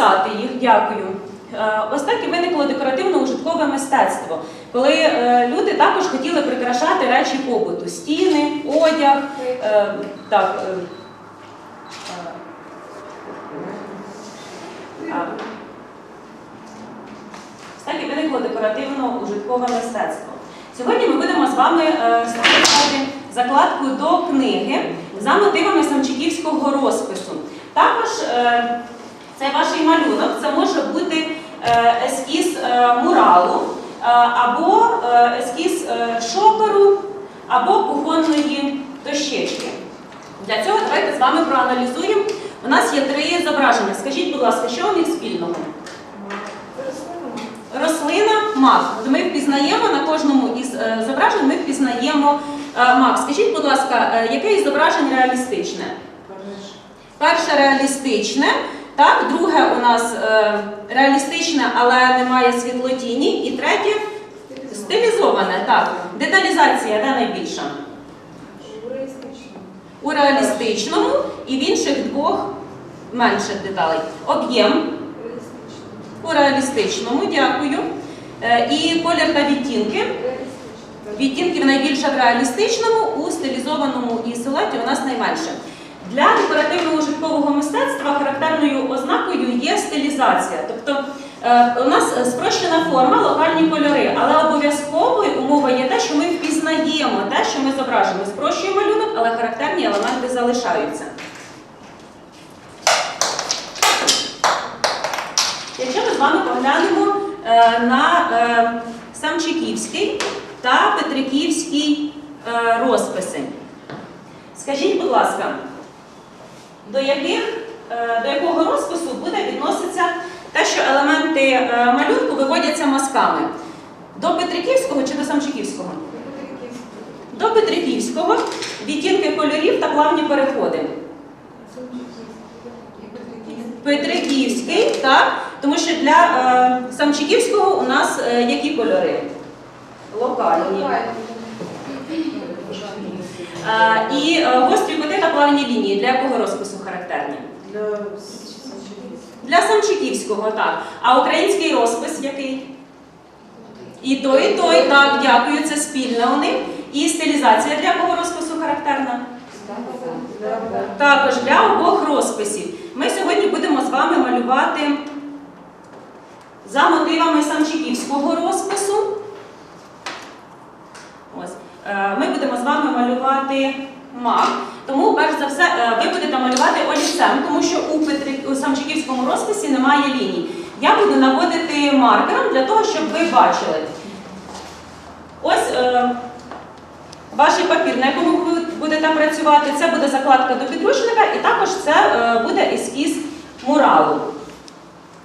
Розписати їх, дякую. Е, Ось так і виникло декоративно-ужиткове мистецтво, коли е, люди також хотіли прикрашати речі побуту: стіни, одяг. е, Так, ось так і виникло декоративно-ужиткове мистецтво. Сьогодні ми будемо з вами е, створювати закладку до книги за мотивами самчиківського розпису. Також цей ваш малюнок це може бути е, ескіз е, муралу, е, або ескіз шоперу, або кухонної дощечки. Для цього давайте з вами проаналізуємо. У нас є три зображення. Скажіть, будь ласка, що у них спільного? Рослина мак. Ми впізнаємо на кожному із зображень, ми впізнаємо мак. Скажіть, будь ласка, яке із зображень реалістичне? Перше реалістичне, так, друге у нас е, реалістичне, але немає світлотіні. І третє стилізоване. Так. Деталізація де найбільша? У реалістичному і в інших двох менших деталей. Об'єм у реалістичному, дякую. Е, І колір та відтінки. Відтінків найбільше в реалістичному, у стилізованому і силуеті у нас найменше. Для декоративно-ужиткового мистецтва характерною ознакою є стилізація. Тобто е, у нас спрощена форма, локальні кольори, але обов'язковою умовою є те, що ми впізнаємо те, що ми зображуємо. Спрощуємо малюнок, але характерні елементи залишаються. Якщо ми з вами поглянемо е, на е, Самчиківський та Петриківський розписи. Скажіть, будь ласка, до, яких, е, до якого розпису буде відноситься те, що елементи е, малюнку виводяться мазками? До Петриківського чи до Самчиківського? До Петриківського відтінки кольорів та плавні переходи. Петриківський, так, тому що для е, Самчиківського у нас е, які кольори? Локальні. Е, і е, гострі кути та плавні лінії для якого розпису характерні? Для Самчиківського, так. А український розпис який? І той, і той, так, дякую, це спільне у них. І стилізація для якого розпису характерна? Також для обох розписів. Ми сьогодні будемо з вами малювати за мотивами Самчиківського розпису. Ось. Е, Ми будемо з вами малювати мак. Тому, перш за все, е, ви будете малювати олівцем, тому що у, Петри... у Самчиківському розписі немає ліній. Я буду наводити маркером для того, щоб ви бачили. Ось е, ваш папір, на якому ви будете працювати, це буде закладка до підручника, і також це е, буде ескіз муралу.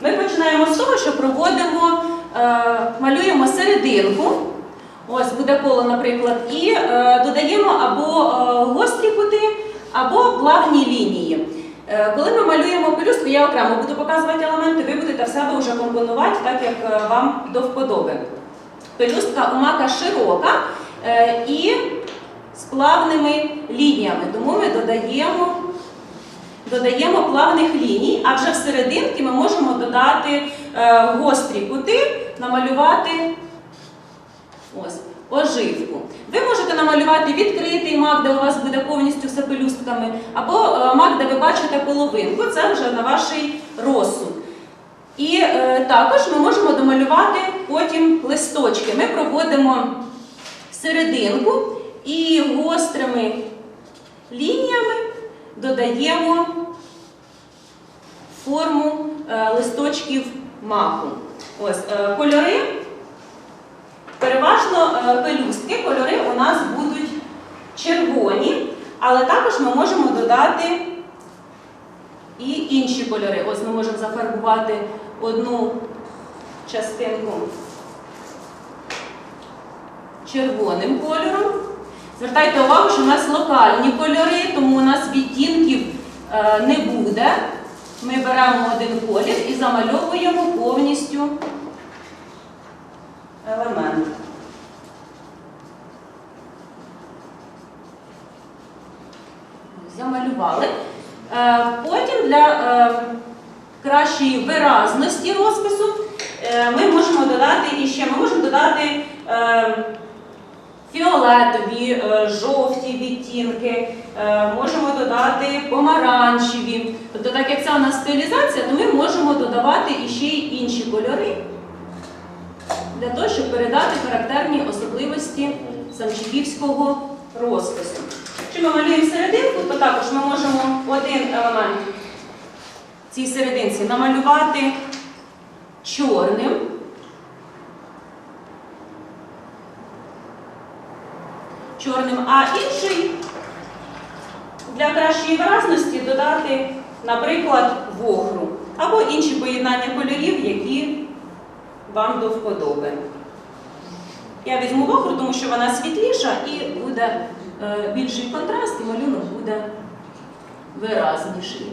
Ми починаємо з того, що проводимо, е, малюємо серединку. Ось буде коло, наприклад, і е, додаємо або е, гострі кути, або плавні лінії. Е, коли ми малюємо пелюстку, я окремо буду показувати елементи, ви будете в себе вже компонувати так, як е, вам до вподоби. Пелюстка у мака широка е, і з плавними лініями, тому ми додаємо, додаємо плавних ліній, а вже всерединки ми можемо додати е, гострі кути, намалювати ось, оживку. Ви можете намалювати відкритий мак, де у вас буде повністю все пелюстками, або е, мак, де ви бачите половинку, це вже на ваш розсуд. І е, також ми можемо домалювати потім листочки. Ми проводимо серединку і гострими лініями додаємо форму е, листочків маку. Ось е, кольори. Переважно е, пелюстки, кольори у нас будуть червоні, але також ми можемо додати і інші кольори. Ось ми можемо зафарбувати одну частинку червоним кольором. Звертайте увагу, що в нас локальні кольори, тому у нас відтінків е, не буде. Ми беремо один колір і замальовуємо повністю елемент. Замалювали. Е, Потім для е, кращої виразності розпису е, ми можемо додати іще, ми можемо додати фіолетові, жовті відтінки, можемо додати помаранчеві. Тобто, так як це у нас стилізація, то ми можемо додавати іще й інші кольори для того, щоб передати характерні особливості самчиківського розпису. Якщо ми малюємо серединку, то також ми можемо один елемент цій серединці намалювати чорним. Чорним, а інший для кращої виразності додати, наприклад, вохру або інші поєднання кольорів, які вам до вподоби. Я візьму вохру, тому що вона світліша і буде е, більший контраст, і малюнок буде виразніший.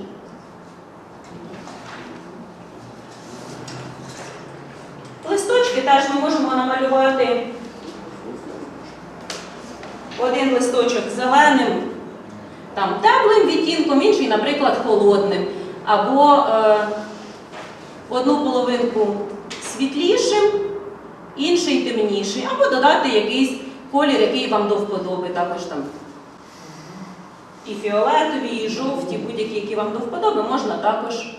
Листочки теж ми можемо намалювати один листочок зеленим, там теплим відтінком, інший, наприклад, холодним. Або е, одну половинку світлішим, інший темніший, або додати якийсь колір, який вам до вподоби, також там і фіолетові, і жовті, будь-які, які вам до вподоби, можна також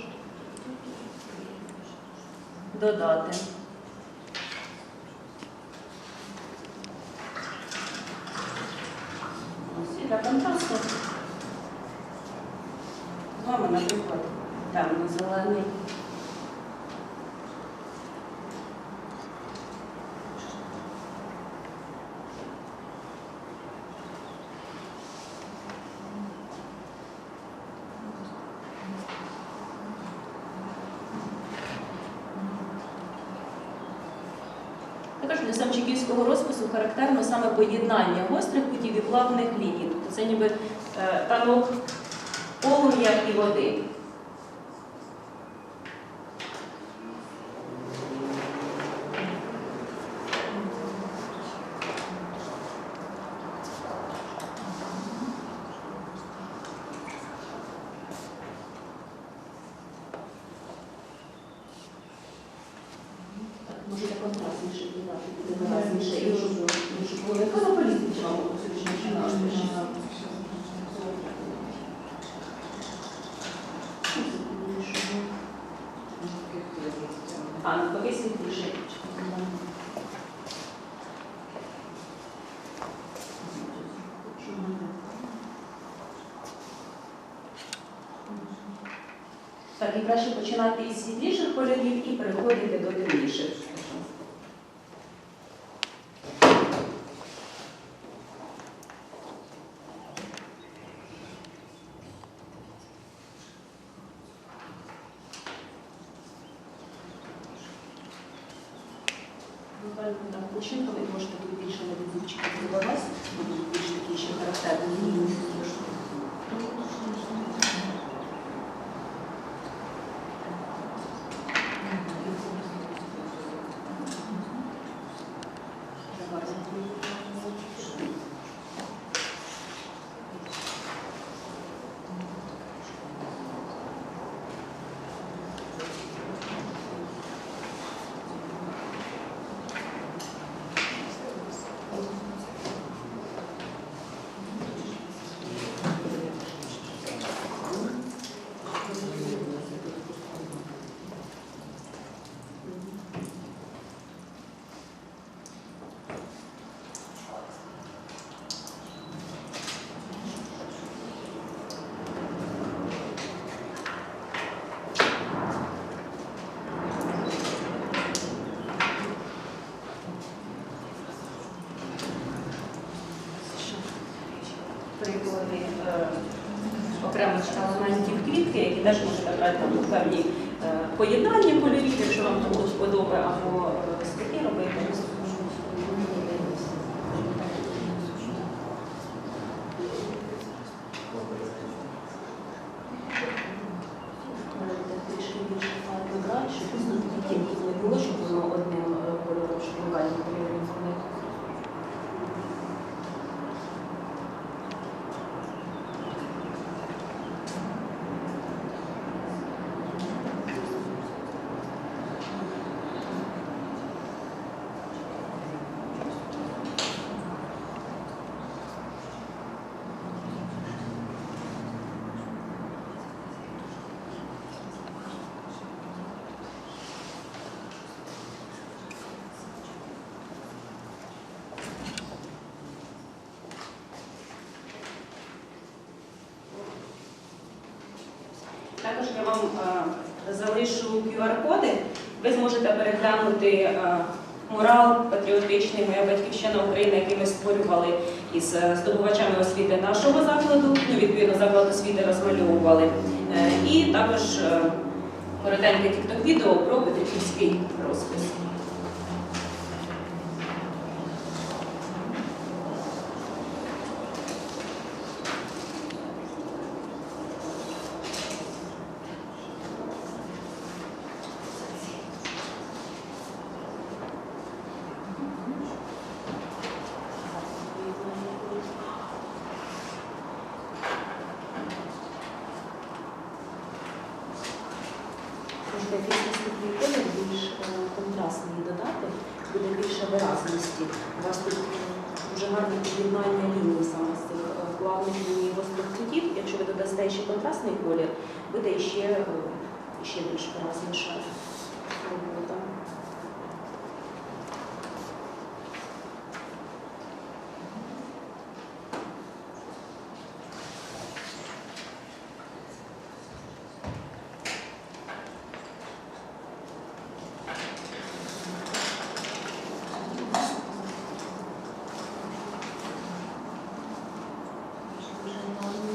додати. Ось і для контрасту. З наприклад, темно-зелений. Також для самчиківського розпису характерно саме поєднання гострих кутів і плавних ліній. Тобто це ніби е, танок полум'я і води. Так, може я контрастніше додати, буде виразніше і щоб щоб було не політична, а А, навпаки світліше. Так, і краще починати із світліших кольорів і переходити до темніших. Буквально ви можете тут більше на відзучки додавати, будуть більш такі ще характерні лінії. приклади е, окремих елементів квітки, які теж можете брати там певні е, поєднання кольорів, якщо вам там сподобає, або стихи робити. Вам е, залишу QR-коди. Ви зможете переглянути морал мурал патріотичний Моя батьківщина України, який ми створювали із е, здобувачами освіти нашого закладу. Ну, відповідно, заклад освіти розмальовували. Е, І також е, коротеньке тікток відео про Петриківський розпис. Можна якийсь наступний колір більш е, контрастний додати, буде більше виразності. У вас тут е, дуже гарне під'єднання ліній саме з цих е, плавних ліній гострих кутів. Якщо ви додасте ще контрастний колір, буде ще, е, ще більш виразніша робота. Дуже гарно.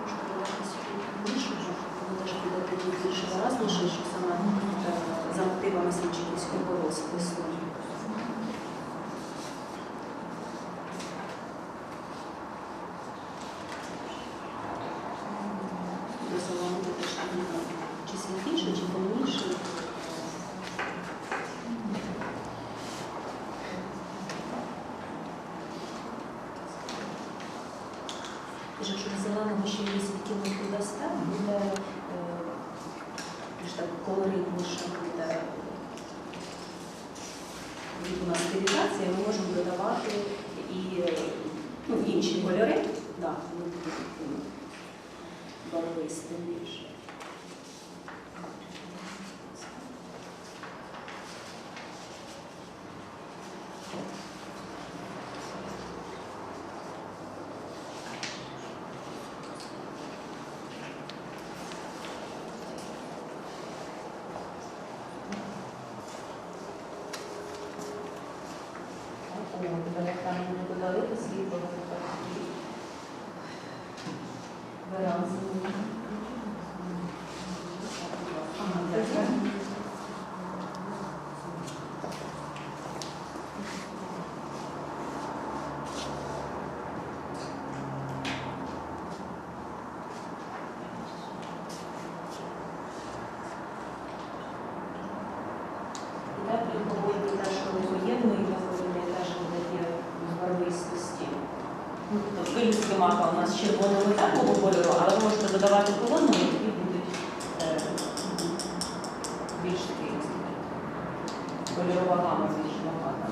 Можна додати сюди більше, щоб воно теж буде тоді більш виразніше, що саме е, за мотивами Сенчиківського розпису. Розголовити теж там, чи світліше, чи темніше. Тож, Якщо ще є відтінок додасте, буде е, більш так колоритніше буде у нас стилізація, ми можемо додавати і ну, інші кольори. Да, вони будуть такими барвистим більше. О, тепер як там не додали, то світло буде так виразно. Ага, дякую. І так приховуєте теж, коли поєднуєте, коли не теж додає барвистості. Ну, тобто пилюстки мака у нас червоного такого кольору, але ви можете додавати холодного, і тоді будуть е, більш такі кольорова гама більш багата.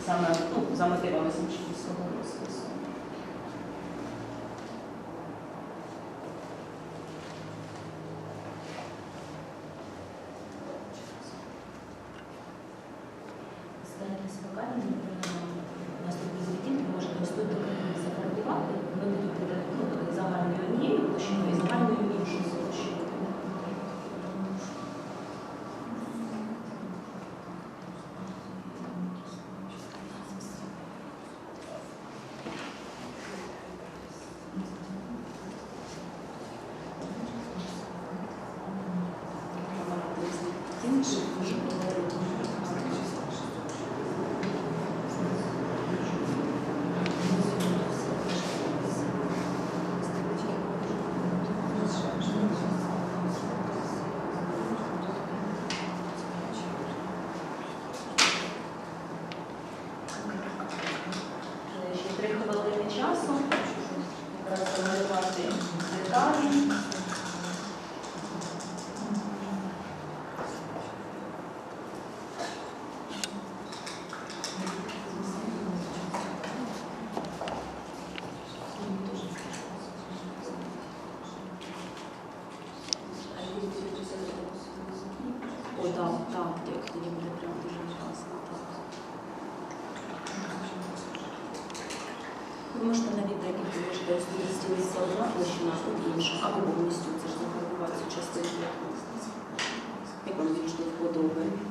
І Саме ну, за мотивами Сімчиківського розпису. Станете спокійно, наступні звітінки можете ось тут зафарбувати, вони будуть ну, загальною однією площиною і загальною іншою площиною. Інші. Ще три хвилини часу. Замалювати деталі. так, так, як тоді буде прям дуже класно. Так. Ви можете навіть декілька, можете ось тут розділитися одна площина, а тут інша, або повністю це ж заховувати цю частину. Як вам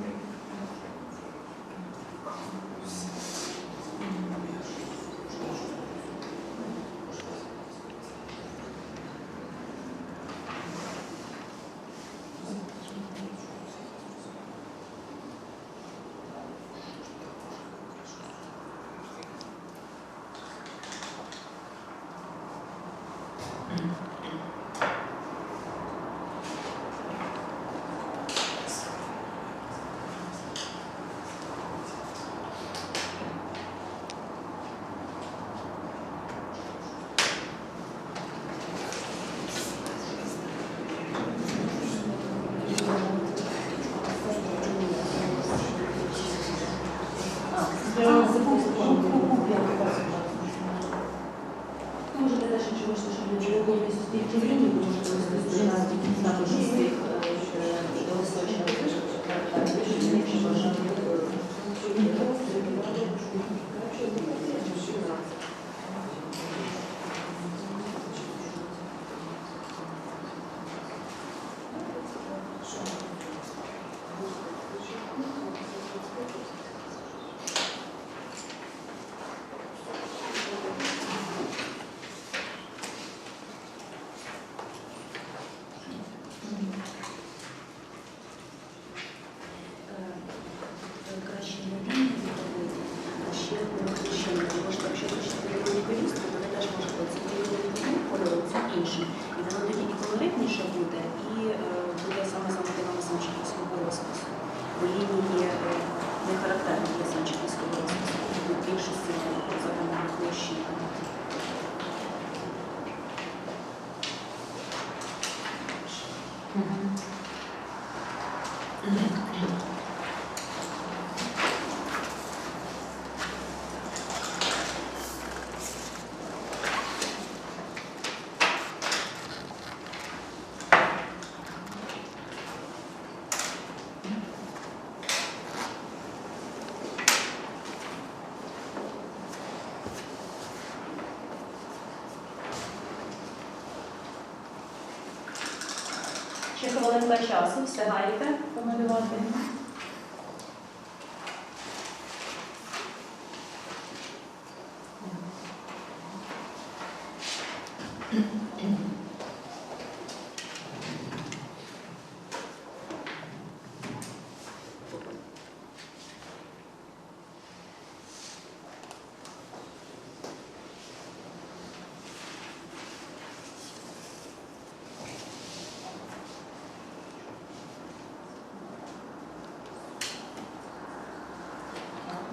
Ще хвилинка часу, встигаєте помалювати?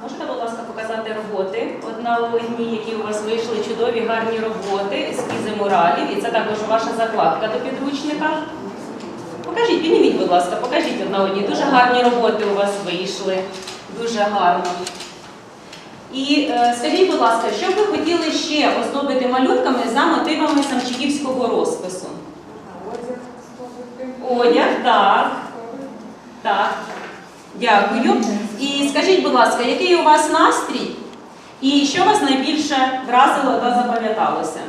Можете, будь ласка, показати у одній, які у вас вийшли чудові, гарні роботи, ескізи муралів, і це також ваша закладка до підручника. Покажіть, підніміть, будь ласка, покажіть одна одній. Дуже гарні роботи у вас вийшли. Дуже гарно. І е, скажіть, будь ласка, що ви хотіли ще оздобити малюнками за мотивами самчиківського розпису? Одяг, так. Так. Дякую. І скажіть, будь ласка, який у вас настрій і що вас найбільше вразило та запам'яталося?